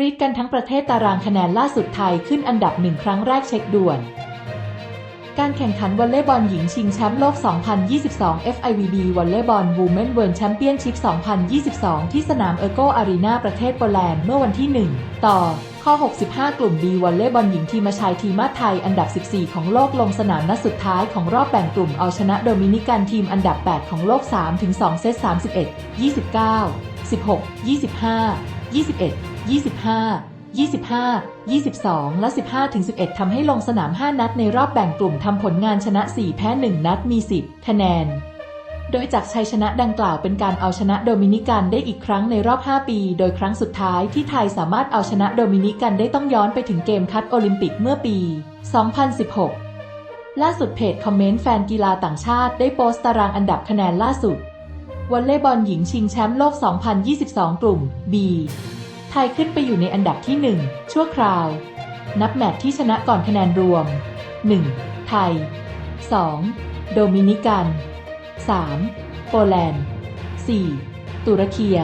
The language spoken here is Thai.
รีดกันทั้งประเทศตารางคะแนนล่าสุดไทยขึ้นอันดับหนึ่งครั้งแรกเช็คด่วน การแข่งขันวอลเลย์บอลหญิงชิงแชมป์โลก 2022 FIVB วอลเลย์บอล Women World Championship 2022 ที่สนามเอโกอารีนาประเทศโปแลนด์เมื่อวันที่ 1 ต่อข้อ 65 กลุ่ม B วอลเลย์บอลหญิงทีมชายทีมชาติไทยอันดับ 14 ของโลกลงสนามนัดสุดท้ายของรอบแบ่งกลุ่มเอาชนะโดมินิกันทีมอันดับ 8 ของโลก 3-2 เซต 31 29 16 25 21 25 25 22 และ 15 ถึง 11 ทำให้ลงสนาม 5 นัดในรอบแบ่งกลุ่มทำผลงานชนะ 4 แพ้ 1 นัด มี 10 คะแนน โดยจากชัยชนะดังกล่าวเป็นการเอาชนะโดมินิกันได้อีกครั้งในรอบ 5 ปี โดยครั้งสุดท้ายที่ไทยสามารถเอาชนะโดมินิกันได้ต้องย้อนไปถึงเกมคัดโอลิมปิกเมื่อปี 2016 ล่าสุดเพจคอมเมนต์แฟนกีฬาต่างชาติได้โพสต์ตารางอันดับคะแนนล่าสุดวอลเลย์บอลหญิงชิงแชมป์โลก 2022 กลุ่ม B ยขึ้นไปอยู่ในอันดับที่ 1 ชั่วคราว นับแมตช์ที่ชนะก่อนคะแนนรวม 1. ไทย 2. โดมินิกัน 3. โปแลนด์ 4. ตุรเคีย